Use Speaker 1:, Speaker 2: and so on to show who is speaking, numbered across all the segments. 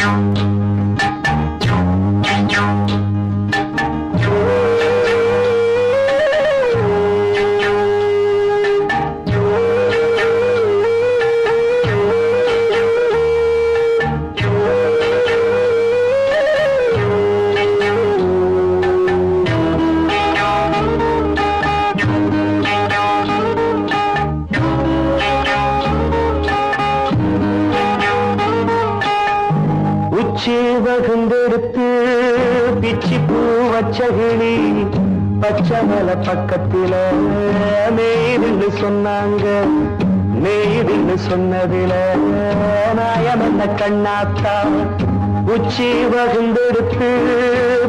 Speaker 1: உச்சி நேரில் சொன்னாங்க. நேரில் சொன்னதில நாயம் என்ன கண்ணாத்தா. உச்சி வகுந்தெடுத்து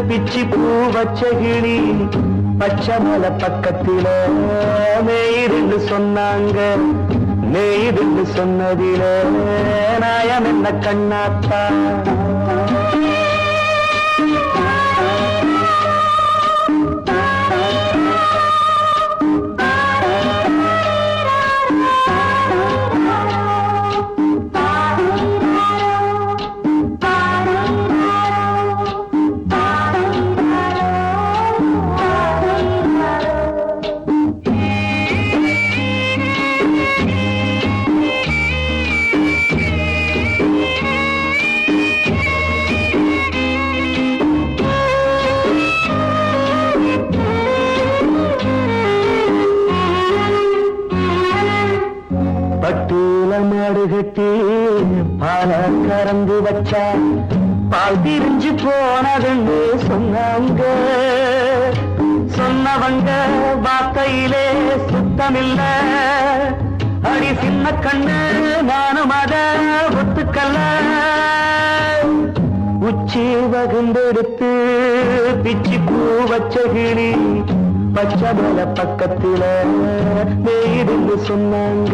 Speaker 1: பிச்சி பூ வச்ச கிளி. பச்சை மலை பக்கத்தில நேரில் சொன்னாங்க. நெய்துன்னு சொன்னதில நாயம் என்ன கண்ணாத்தா. வார்த்தையிலே சுத்தமில்ல. அடி சின்ன கண்ணு நானும் அத ஒத்துக்கல்ல. உச்சி வகுந்தெடுத்து பிச்சி பூ வச்ச கிளி பச்சை பக்கத்தில நெய்துன்னு சொன்னாங்க.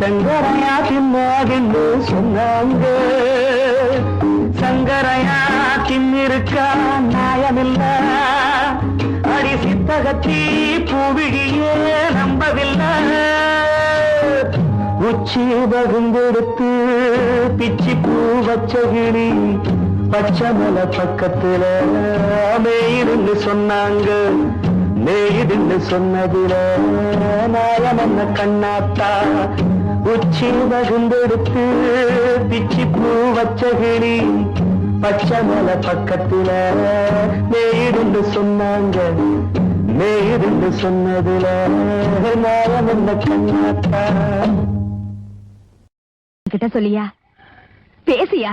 Speaker 1: சங்கரையா தின்னாகன்னு சொன்னாங்க. சங்கரையா தின்னிருக்கா நியாயமில்ல. அடி சித்தகத்தி பூவிழியே நம்பவில்லை. உச்சி பகுந்தெடுத்து பிச்சி பூ வச்சகிரி பச்சை மலை பக்கத்துல மேயிருந்து சொன்னாங்க. மேயிருந்து சொன்னதுல நாயம் என்ன கண்ணாத்தா? உச்சி வகுந்தெடுத்து பிச்சி பூ வச்ச கிளி. பச்சை மலை பக்கத்துல மேயிருந்து சொன்னாங்க. மேயிருந்து சொன்னதுல நாயம் என்ன கண்ணாத்தா?
Speaker 2: கிட்ட சொல்லியா? பேசியா?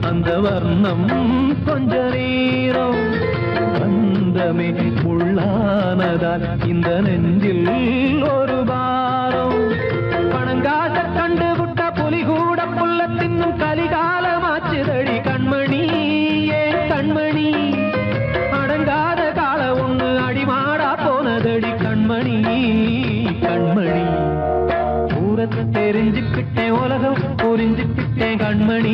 Speaker 3: அந்த வர்ணம். கொஞ்ச நேரம் வந்தமே உள்ளானதால் இந்த நெஞ்சில்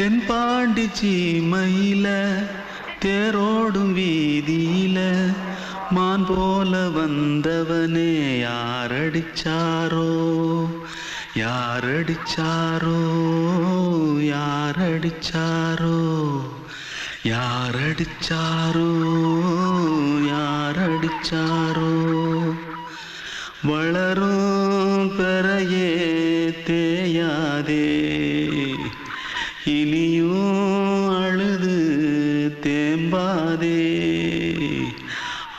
Speaker 4: தென்பாண்டி சீமையில தேரோடும் வீதியில மான் போல வந்தவனே யாரடிச்சாரோ? யாரடிச்சாரோ? யாரடிச்சாரோ? யாரடிச்சாரோ? யாரடிச்சாரோ? வளரும் பெறையே தேயா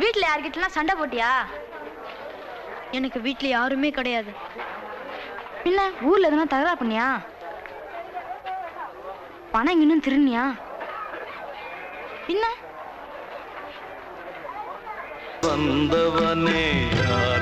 Speaker 5: வீட்ல யார்கிட்டலாம் சண்டை போட்டியா? எனக்கு வீட்ல யாருமே கிடையாது. பின்ன ஊர்ல எதுனா தகராறு பண்ணியா? பணம் இன்னும் திருநியா பின்ன?
Speaker 4: வந்தவனே யாரடித்தாரோ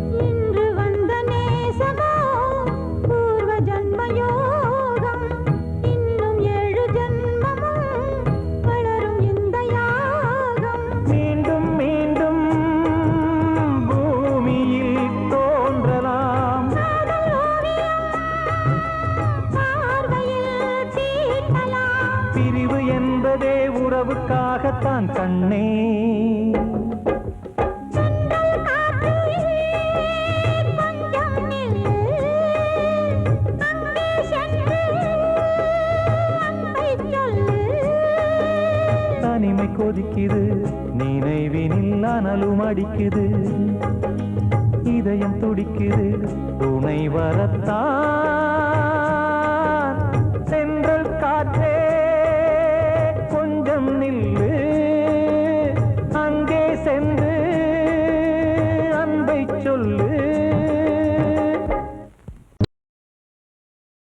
Speaker 6: நான் கண்ணே. தனிமை கொதிக்குது நினைவினில் அனலும் அடிக்குது இதயம் துடிக்குது துணை வரத்தான்